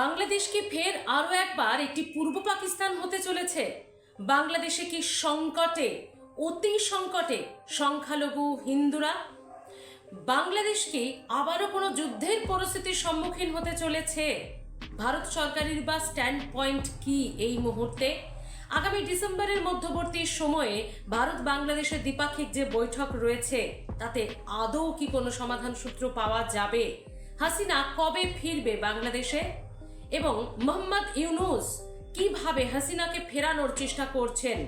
বাংলাদেশ কি ফের আরও একবার একটি পূর্ব পাকিস্তান হতে চলেছে। বাংলাদেশে কি সংকটে, অতি সংকটে সংখ্যালঘু হিন্দুরা? বাংলাদেশ কি আবারও কোনো যুদ্ধের পরিস্থিতির সম্মুখীন হতে চলেছে। ভারত সরকারের বা স্ট্যান্ড পয়েন্ট কি এই মুহূর্তে? আগামী ডিসেম্বরের মধ্যবর্তী সময়ে ভারত বাংলাদেশের দ্বিপাক্ষিক যে বৈঠক রয়েছে, তাতে আদৌ কি কোনো সমাধান সূত্র পাওয়া যাবে? হাসিনা কবে ফিরবে বাংলাদেশে? এবং মোহাম্মদ ইউনুস কীভাবে হাসিনাকে ফেরানোর চেষ্টা করছেন?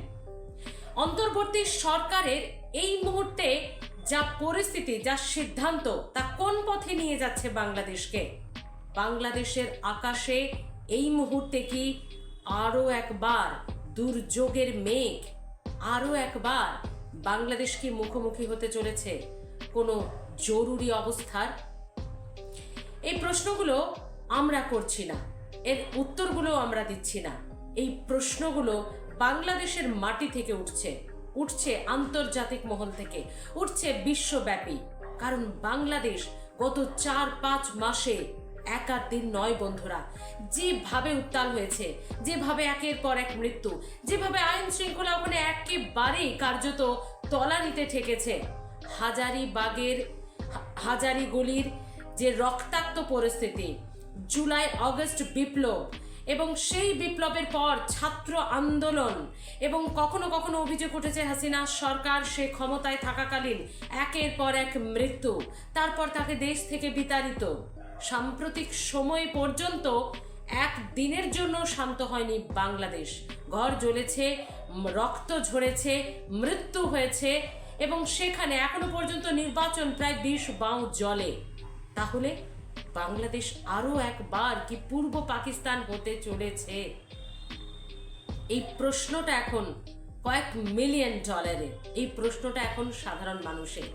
অন্তর্বর্তী সরকারের এই মুহূর্তে যা পরিস্থিতি, যা সিদ্ধান্ত, তা কোন পথে নিয়ে যাচ্ছে বাংলাদেশকে? বাংলাদেশের আকাশে এই মুহূর্তে কি আরও একবার দুর্যোগের মেঘ আরও একবার বাংলাদেশ কি মুখোমুখি হতে চলেছে কোনো জরুরি অবস্থার? এই প্রশ্নগুলো আমরা করছি না। এর উত্তরগুলো আমরা দিচ্ছি না। এই প্রশ্নগুলো বাংলাদেশের মাটি থেকে উঠছে উঠছে আন্তর্জাতিক মহল থেকে, উঠছে বিশ্বব্যাপী। কারণ বাংলাদেশ গত চার পাঁচ মাসে একার দিন নয় বন্ধুরা, যেভাবে উত্তাল হয়েছে, যেভাবে একের পর এক মৃত্যু, যেভাবে আইন শৃঙ্খলা ওখানে একেবারেই কার্যত তলানিতে ঠেকেছে হাজারি বাগের হাজারি গলির যে রক্তাক্ত পরিস্থিতি জুলাই আগস্ট বিপ্লব। এবং সেই বিপ্লবের পর ছাত্র আন্দোলন। এবং কখনো কখনো অভিযোগ উঠেছে, হাসিনা, সরকার সে ক্ষমতায় থাকাকালীন একের পর এক মৃত্যু। তারপর তাকে দেশ থেকে বিতাড়িত। সাম্প্রতিক সময় পর্যন্ত এক দিনের জন্য শান্ত হয়নি বাংলাদেশ। ঘর জ্বলেছে, রক্ত ঝরেছে, মৃত্যু হয়েছে এবং সেখানে এখনও পর্যন্ত নির্বাচন প্রায় বিশ বাউ জলে। তাহলে বাংলাদেশ আরও একবার কি পূর্ব পাকিস্তান হতে চলেছে? এই প্রশ্নটা এখন কয়েক মিলিয়ন ডলারে। এই প্রশ্নটা এখন সাধারণ মানুষের।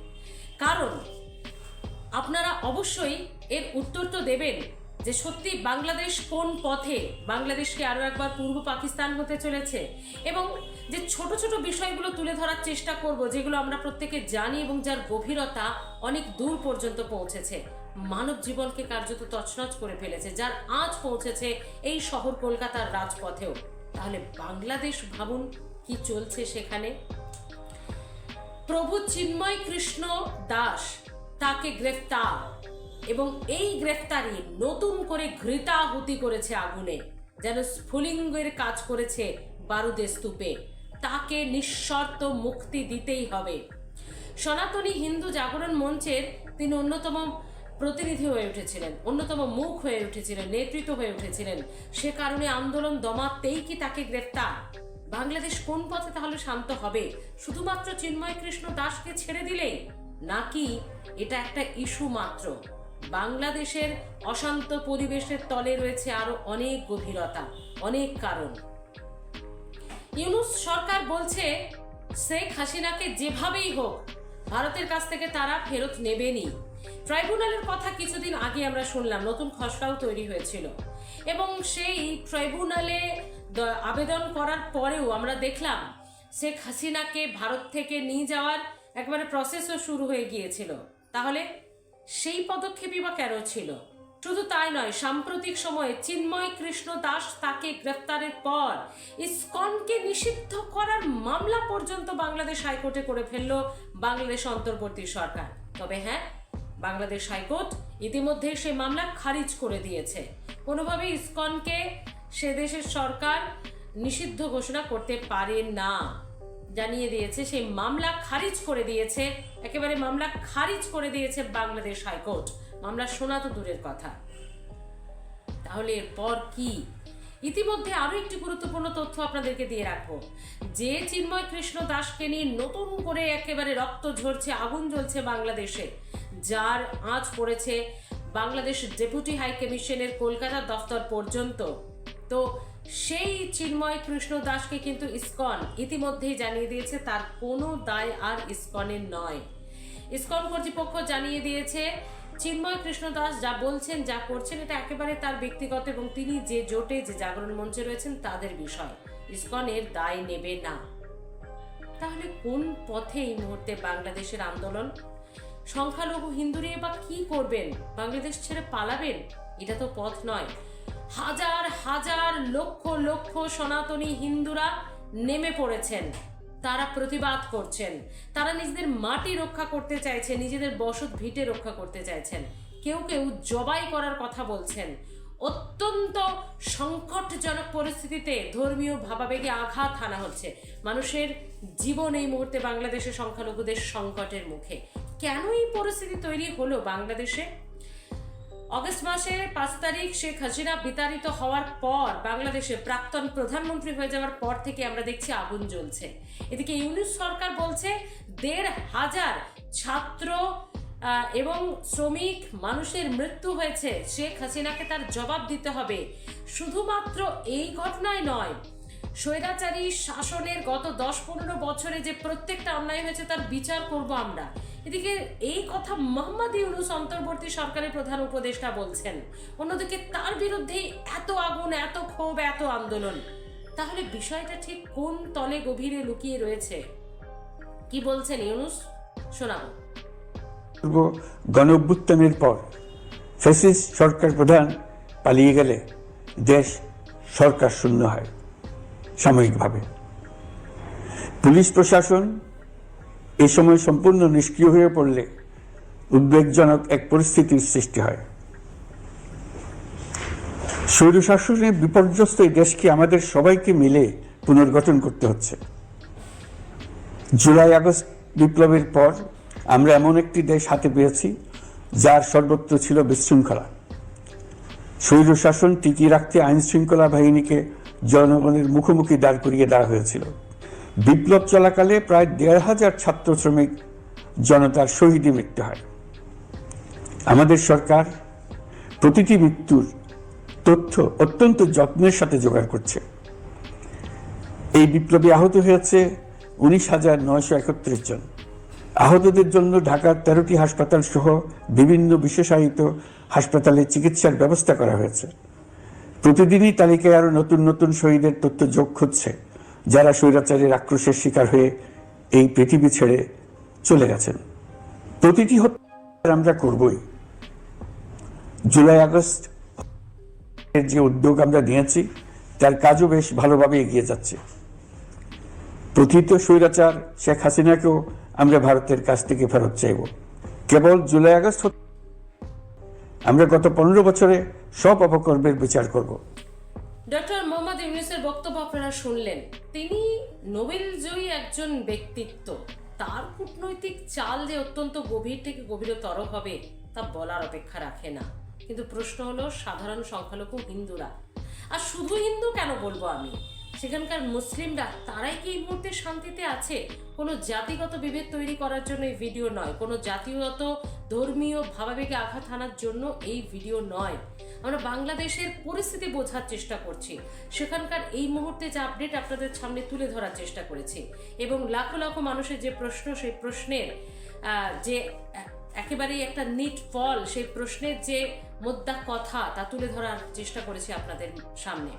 কারণ আপনারা অবশ্যই এর উত্তর তো দেবেন যে সত্যি বাংলাদেশ কোন পথে বাংলাদেশকে আরও একবার পূর্ব পাকিস্তান হতে চলেছে এবং যে ছোট ছোট বিষয়গুলো তুলে ধরার চেষ্টা করব, যেগুলো আমরা প্রত্যেকে জানি এবং যার গভীরতা অনেক দূর পর্যন্ত পৌঁছেছে। মানব জীবনকে কার্যত তছনছ করে ফেলেছে, যার আজ পৌঁছেছে এই শহর কলকাতার রাজপথেও। তাহলে বাংলাদেশ ভাবুন কি চলছে সেখানে? প্রভু চিন্ময় কৃষ্ণ দাস তাকে গ্রেফতার এবং এই গ্রেফতারি নতুন করে ঘৃতাহুতি করেছে আগুনে, যেন স্ফুলিঙ্গের কাজ করেছে বারুদের স্তূপে। তাকে নিঃশর্ত মুক্তি দিতেই হবে। সনাতনী হিন্দু জাগরণ মঞ্চের তিনি অন্যতম প্রতিনিধি হয়ে উঠেছিলেন, অন্যতম মুখ হয়ে উঠেছিলেন, নেতৃত্ব হয়ে উঠেছিলেন। সে কারণে আন্দোলন দমাতেই কি তাকে গ্রেফতার? বাংলাদেশ কোন পথে তাহলে শান্ত হবে? শুধুমাত্র চিন্ময় কৃষ্ণ দাসকে ছেড়ে দিলেই? নাকি এটা একটা ইস্যু মাত্র? বাংলাদেশের অশান্ত পরিবেশের তলে রয়েছে আরও অনেক গভীরতা, অনেক কারণ। ইউনুস সরকার বলছে, শেখ হাসিনাকে যেভাবেই হোক, ভারতের কাছ থেকে তারা ফেরত নেবেনই। ট্রাইব্যুনালের কথা কিছুদিন আগে আমরা শুনলাম, নতুন খসড়াও তৈরি হয়েছিল। এবং সেই ট্রাইব্যুনালে আবেদন করার পরেও আমরা দেখলাম, শেখ হাসিনাকে ভারত থেকে নিয়ে যাওয়ার একবারে প্রসেসও শুরু হয়ে গিয়েছিল। তাহলে সেই পদক্ষেপই বা কেন ছিল? শুধু তাই নয়, সাম্প্রতিক সময়ে চিন্ময় কৃষ্ণ দাস তাকে গ্রেফতারের পর ইসকনকে নিষিদ্ধ করার মামলা পর্যন্ত বাংলাদেশ হাইকোর্টে করে ফেলল বাংলাদেশ অন্তর্বর্তী সরকার। তবে হ্যাঁ বাংলাদেশ হাইকোর্ট ইতিমধ্যে সে মামলা খারিজ করে দিয়েছে। কোনোভাবেই ইসকনকে সে দেশের সরকার নিষিদ্ধ ঘোষণা করতে পারে না। জানিয়ে দিয়েছে, সেই মামলা খারিজ করে দিয়েছে, একেবারে মামলা খারিজ করে দিয়েছে বাংলাদেশ হাইকোর্ট। মামলা শোনা তো দূরের কথা। তাহলে এরপর কি? ইতিমধ্যে আরও একটি গুরুত্বপূর্ণ তথ্য আপনাদেরকে দিয়ে রাখব। যে চিন্ময় কৃষ্ণ দাসকে নিয়ে নতুন করে একেবারে রক্ত ঝরছে, আগুন জ্বলছে বাংলাদেশে যার আঁচ পড়েছে বাংলাদেশ ডেপুটি হাই কমিশনের কলকাতা দফতর পর্যন্ত। তো সেই চিন্ময় কৃষ্ণ দাসকে কিন্তু ইসকন ইতিমধ্যেই জানিয়ে দিয়েছে, তার কোনো দায় আর ইসকনের নয়। ইসকন কর্তৃপক্ষ জানিয়ে দিয়েছে, চিন্ময় কৃষ্ণ দাস যা বলছেন, যা করছেন, এটা একেবারে তার ব্যক্তিগত এবং তিনি যে জোটে, যে জাগরণ মঞ্চে রয়েছেন, তাদের বিষয়। ইসকনের দায় নেবে না। তাহলে কোন পথে এই মুহূর্তে বাংলাদেশের আন্দোলন? সংখ্যালঘু হিন্দুরে বা কি করবেন? বাংলাদেশ ছেড়ে পালাবেন? এটা তো পথ নয়। হাজার হাজার, লক্ষ লক্ষ সনাতনী হিন্দুরা নেমে পড়েছেন। তারা প্রতিবাদ করছেন। তারা নিজেদের মাটি রক্ষা করতে চাইছে নিজেদের বসত ভিটে রক্ষা করতে চাইছেন। কেউ কেউ জবাই করার কথা বলছেন। অত্যন্ত সংকটজনক পরিস্থিতিতে ধর্মীয় ভাবাবেগে আঘাত হানা হচ্ছে। মানুষের জীবন এই মুহূর্তে বাংলাদেশে সংখ্যালঘুদের সংকটের মুখে। কেন এই পরিস্থিতি তৈরি হলো বাংলাদেশে? অগস্ট মাসে পাঁচ তারিখ শেখ হাসিনা বিতাড়িত হওয়ার পর বাংলাদেশে প্রাক্তন প্রধানমন্ত্রী হয়ে যাওয়ার পর থেকে আমরা দেখছি আগুন জ্বলছে। এদিকে ইউনিস সরকার বলছে, দেড় হাজার ছাত্র এবং শ্রমিক মানুষের মৃত্যু হয়েছে। শেখ হাসিনাকে তার জবাব দিতে হবে। শুধুমাত্র এই ঘটনায় নয়, স্বৈরাচারী শাসনের গত দশ পনেরো বছরে যে প্রত্যেকটা অন্যায় হয়েছে তার বিচার করব আমরা। এদিকে এই কথা মোহাম্মদ ইউনুস অন্তর্বর্তী সরকারের প্রধান উপদেষ্টা বলছেন। অন্যদিকে তার বিরুদ্ধেই এত আগুন, এত ক্ষোভ, এত আন্দোলন, তাহলে বিষয়টা ঠিক কোন তলে গভীরে লুকিয়ে রয়েছে? কি বলছেন ইউনুস? পূর্ব গণ অভ্যুত্থানের পর ফ্যাসিস্ট সরকার প্রধান পালিয়ে গেলে দেশ সরকার শূন্য হয়, সাময়িকভাবে। পুলিশ প্রশাসন এই সময় সম্পূর্ণ নিষ্ক্রিয় হয়ে পড়লে উদ্বেগজনক এক পরিস্থিতির সৃষ্টি হয়। স্বৈরশাসনের বিপর্যস্ত এই দেশকে আমাদের সবাইকে মিলে পুনর্গঠন করতে হচ্ছে। জুলাই আগস্ট বিপ্লবের পর আমরা এমন একটি দেশ হাতে পেয়েছি, যার সর্বত্র ছিল বিশৃঙ্খলা। স্বৈরশাসন টিকিয়ে রাখতে আইন শৃঙ্খলা বাহিনীকে জনগণের মুখোমুখি দাঁড় করিয়ে দেওয়া হয়েছিল। বিপ্লব চলাকালে প্রায় দেড় হাজার ছাত্র শ্রমিক জনতার শহীদে মৃত্যু হয়। আমাদের সরকার প্রতিটি মৃত্যুর তথ্য অত্যন্ত যত্নের সাথে জোগাড় করছে। এই বিপ্লবে আহত হয়েছে উনিশ হাজার নয়শো একত্রিশ জন। আহতদের জন্য ঢাকার তেরোটি হাসপাতাল সহ বিভিন্ন বিশেষায়িত হাসপাতালে চিকিৎসার ব্যবস্থা করা হয়েছে। প্রতিদিনই তালিকায় আরও নতুন নতুন শহীদের তথ্য যোগ হচ্ছে। যারা স্বৈরাচারের আক্রোশের শিকার হয়ে এই পৃথিবী ছেড়ে চলে গেছেন। প্রতিটি হত্যা আমরা করবই। জুলাই আগস্ট যে উদ্যোগ আমরা নিয়েছি, তার কাজও বেশ ভালোভাবে এগিয়ে যাচ্ছে। প্রথিত স্বৈরাচার শেখ হাসিনাকেও আমরা ভারতের কাছ থেকে ফেরত চাইব। কেবল জুলাই আগস্ট আমরা গত পনেরো বছরে সব অপকর্মের বিচার করব। ডক্টর মোহাম্মদ ইউনুসের বক্তব্য আপনারা শুনলেন। তিনি নোবেল জয়ী একজন ব্যক্তিত্ব। তার কূটনৈতিক চাল যে অত্যন্ত গভীর থেকে গভীরতর হবে, তা বলার অপেক্ষা রাখে না। কিন্তু প্রশ্ন হলো, সাধারণ সংখ্যালঘু হিন্দুরা। আর শুধু হিন্দু কেন বলব আমি? সেখানকার মুসলিমরা, তারাই কি এই মুহূর্তে শান্তিতে আছে? কোনো জাতিগত বিভেদ তৈরি করার জন্য এই ভিডিও নয়। কোনো জাতিগত, ধর্মীয়, ভাবাবেগে আঘাত হানার জন্য এই ভিডিও নয়। আমরা বাংলাদেশের পরিস্থিতি বোঝার চেষ্টা করছি। সেখানকার এই মুহূর্তে যে আপডেট আপনাদের সামনে তুলে ধরার চেষ্টা করেছি এবং লাখো লাখো মানুষের যে প্রশ্ন, সেই প্রশ্নের যে একেবারেই একটা নিট ফল সেই প্রশ্নের যে মোদ্দা কথা তা তুলে ধরার চেষ্টা করেছি আপনাদের সামনে।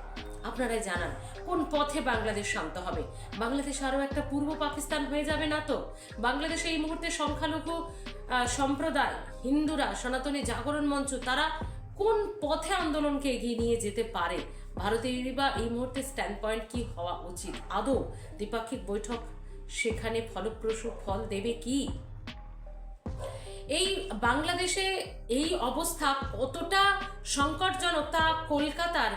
আপনারাই জানান, কোন পথে বাংলাদেশ শান্ত হবে? বাংলাদেশ আরও একটা পূর্ব পাকিস্তান হয়ে যাবে না তো? বাংলাদেশে এই মুহূর্তে সংখ্যালঘু সম্প্রদায়, হিন্দুরা, সনাতনী জাগরণ মঞ্চ, তারা কোন পথে আন্দোলনকে এগিয়ে নিয়ে যেতে পারে? ভারতীয় বা এই মুহূর্তে স্ট্যান্ড পয়েন্ট কি হওয়া উচিত? আদৌ দ্বিপাক্ষিক বৈঠক সেখানে ফলপ্রসূ ফল দেবে কি? এই বাংলাদেশে এই অবস্থা কতটা সংকটজনক তা কলকাতার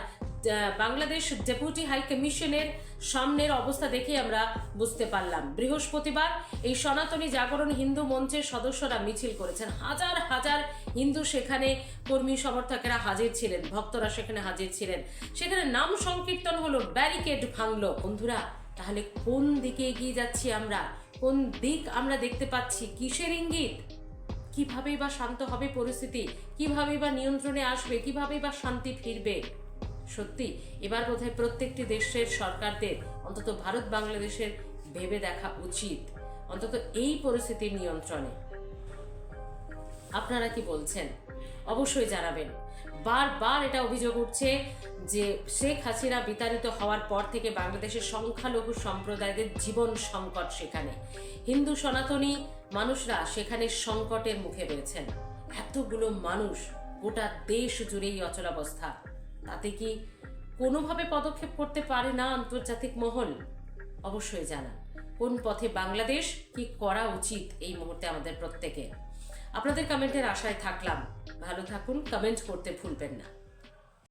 বাংলাদেশ ডেপুটি হাই কমিশনের সামনের অবস্থা দেখে আমরা বুঝতে পারলাম। বৃহস্পতিবার এই সনাতনী জাগরণ হিন্দু মঞ্চের সদস্যরা মিছিল করেছেন। হাজার হাজার হিন্দু সেখানে কর্মী সমর্থকেরা হাজির ছিলেন, ভক্তরা সেখানে হাজির ছিলেন। সেখানে নাম সংকীর্তন হলো, ব্যারিকেড ভাঙলো। বন্ধুরা, তাহলে কোন দিকে এগিয়ে যাচ্ছি আমরা? কোন দিক আমরা দেখতে পাচ্ছি? কিসের ইঙ্গিত? কিভাবেই বা শান্ত হবে পরিস্থিতি? কিভাবেই বা নিয়ন্ত্রণে আসবে? কিভাবেই বা শান্তি ফিরবে? সত্যি, এবার বোধহয় প্রত্যেকটি দেশের সরকারদের, অন্তত ভারত বাংলাদেশের ভেবে দেখা উচিত, অন্তত এই পরিস্থিতির নিয়ন্ত্রণে। আপনারা কি বলছেন? অবশ্যই জানাবেন। বারবার এটা অভিযোগ উঠছে যে শেখ হাসিনা বিতাড়িত হওয়ার পর থেকে বাংলাদেশের সংখ্যালঘু সম্প্রদায়দের জীবন সংকট সেখানে। হিন্দু সনাতনী মানুষরা সেখানে সংকটের মুখে রয়েছেন। এতগুলো মানুষ গোটা দেশ জুড়েই অচলাবস্থা। তাতে কি কোনোভাবে পদক্ষেপ করতে পারে না আন্তর্জাতিক মহল? অবশ্যই জানা। কোন পথে বাংলাদেশ কি করা উচিত এই মুহূর্তে আমাদের প্রত্যেকে আপনাদের কমেন্টের আশায় থাকলাম। ভালো থাকুন কমেন্ট করতে ভুলবেন না।